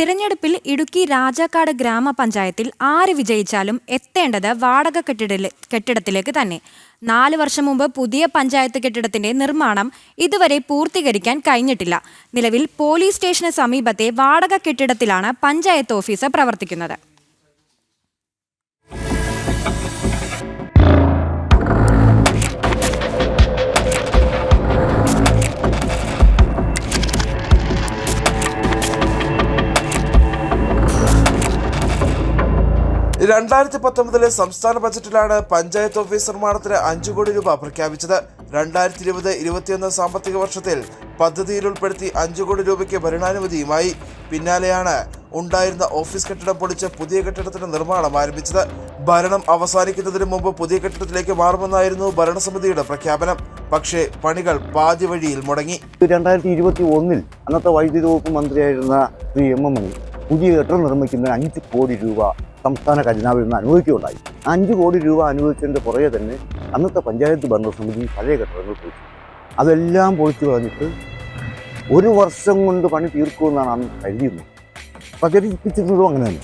തിരഞ്ഞെടുപ്പിൽ ഇടുക്കി രാജാക്കാട് ഗ്രാമപഞ്ചായത്തിൽ ആര് വിജയിച്ചാലും എത്തേണ്ടത് വാടക കെട്ടിട കെട്ടിടത്തിലേക്ക് തന്നെ. നാല് വർഷം മുമ്പ് പുതിയ പഞ്ചായത്ത് കെട്ടിടത്തിന്റെ നിർമ്മാണം ഇതുവരെ പൂർത്തീകരിക്കാൻ കഴിഞ്ഞിട്ടില്ല. നിലവിൽ പോലീസ് സ്റ്റേഷന് സമീപത്തെ വാടക കെട്ടിടത്തിലാണ് പഞ്ചായത്ത് ഓഫീസ് പ്രവർത്തിക്കുന്നത്. രണ്ടായിരത്തി പത്തൊമ്പതിലെ സംസ്ഥാന ബജറ്റിലാണ് പഞ്ചായത്ത് ഓഫീസ് നിർമ്മാണത്തിന് അഞ്ചു കോടി രൂപ പ്രഖ്യാപിച്ചത്. രണ്ടായിരത്തി ഇരുപത് ഇരുപത്തിയൊന്ന് സാമ്പത്തിക വർഷത്തിൽ പദ്ധതിയിൽ ഉൾപ്പെടുത്തി അഞ്ചു കോടി രൂപയ്ക്ക് ഭരണാനുമതിയുമായി. പിന്നാലെയാണ് ഉണ്ടായിരുന്ന ഓഫീസ് കെട്ടിടം പൊളിച്ച് പുതിയ കെട്ടിടത്തിന്റെ നിർമ്മാണം ആരംഭിച്ചത്. ഭരണം അവസാനിക്കുന്നതിന് മുമ്പ് പുതിയ കെട്ടിടത്തിലേക്ക് മാറുമെന്നായിരുന്നു ഭരണസമിതിയുടെ പ്രഖ്യാപനം. പക്ഷേ പണികൾ പാതി വഴിയിൽ മുടങ്ങി. രണ്ടായിരത്തി ഇരുപത്തി ഒന്നിൽ അന്നത്തെ വൈദ്യുതി വകുപ്പ് മന്ത്രിയായിരുന്ന ശ്രീ എം എം മണി പുതിയ കെട്ടിടം നിർമ്മിക്കുന്നതിന് അഞ്ച് കോടി രൂപ സംസ്ഥാന ഖജനാവിൽ നിന്ന് അനുവദിക്കുകയുണ്ടായി അഞ്ച് കോടി രൂപ അനുവദിച്ചതിന്റെ പുറകെ തന്നെ അന്നത്തെ പഞ്ചായത്ത് ഭരണസമിതി പഴയ കെട്ടിടങ്ങൾ പൊളിച്ചു. അതെല്ലാം പൊളിച്ചു കളഞ്ഞിട്ട് ഒരു വർഷം കൊണ്ട് പണി തീർക്കുമെന്നാണ് അന്ന് കരുതിയിരുന്നത്. പ്രചരിപ്പിച്ചിരുന്നതും അങ്ങനെ തന്നെ.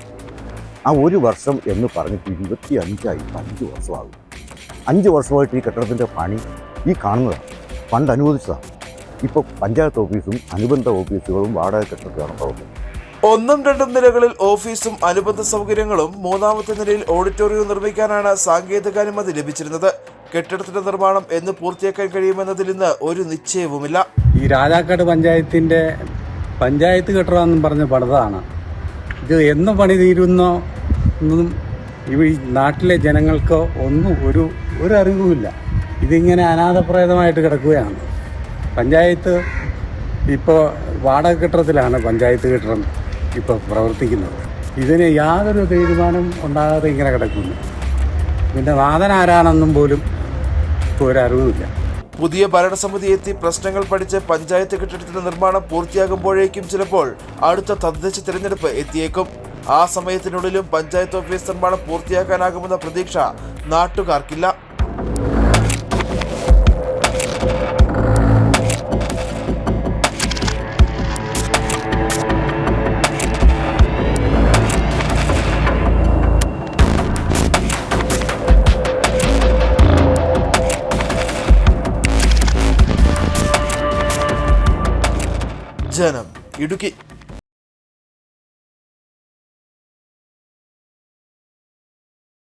ആ ഒരു വർഷം എന്ന് പറഞ്ഞിട്ട് ഇരുപത്തി അഞ്ചായി അഞ്ച് വർഷമാകും. അഞ്ച് വർഷമായിട്ട് ഈ കെട്ടിടത്തിന്റെ പണി ഈ കാണുന്നതാണ്. ഫണ്ട് അനുവദിച്ചതാണ്. ഇപ്പോൾ പഞ്ചായത്ത് ഓഫീസും അനുബന്ധ ഓഫീസുകളും വാടക കെട്ടിടത്തിലാണ് പ്രവർത്തിക്കുന്നത്. ഒന്നും രണ്ടും നിലകളിൽ ഓഫീസും അനുബന്ധ സൗകര്യങ്ങളും മൂന്നാമത്തെ നിലയിൽ ഓഡിറ്റോറിയവും നിർമ്മിക്കാനാണ് സാങ്കേതികാനുമതി ലഭിച്ചിരുന്നത്. കെട്ടിടത്തിന്റെ നിർമ്മാണം എന്ന് പൂർത്തിയാക്കാൻ കഴിയുമെന്നതിൽ ഇന്ന് ഒരു നിശ്ചയവുമില്ല. ഈ രാജാക്കാട് പഞ്ചായത്തിന്റെ പഞ്ചായത്ത് കെട്ടിടമെന്നും പറഞ്ഞ് പണിതാണ്. ഇത് എന്ന് പണി തീരുന്നോ എന്നും ഇവ നാട്ടിലെ ജനങ്ങൾക്ക് ഒന്നും ഒരു ഒരു അറിവുമില്ല. ഇതിങ്ങനെ അനാഥപ്രേതമായിട്ട് കിടക്കുകയാണ്. പഞ്ചായത്ത് ഇപ്പോൾ വാടക കെട്ടിടത്തിലാണ് പഞ്ചായത്ത് കെട്ടിടം. ഇപ്പോൾ പ്രവർത്തിക്കുന്നത്. ഇതിന് യാതൊരു തീരുമാനം ഉണ്ടാകാതെ ഇങ്ങനെ കിടക്കുന്നു. പിന്നെ നാഥൻ ആരാണെന്നും പോലും ഇപ്പോൾ ഒരറിവുമില്ല പുതിയ ഭരണസമിതി എത്തി പ്രശ്നങ്ങൾ പഠിച്ച് പഞ്ചായത്ത് കെട്ടിടത്തിന്റെ നിർമ്മാണം പൂർത്തിയാകുമ്പോഴേക്കും ചിലപ്പോൾ അടുത്ത തദ്ദേശ തിരഞ്ഞെടുപ്പ് എത്തിയേക്കും. ആ സമയത്തിനുള്ളിലും പഞ്ചായത്ത് ഓഫീസ് നിർമ്മാണം പൂർത്തിയാക്കാനാകുമെന്ന പ്രതീക്ഷ നാട്ടുകാർക്കില്ല. ജനം ഇടുക്കി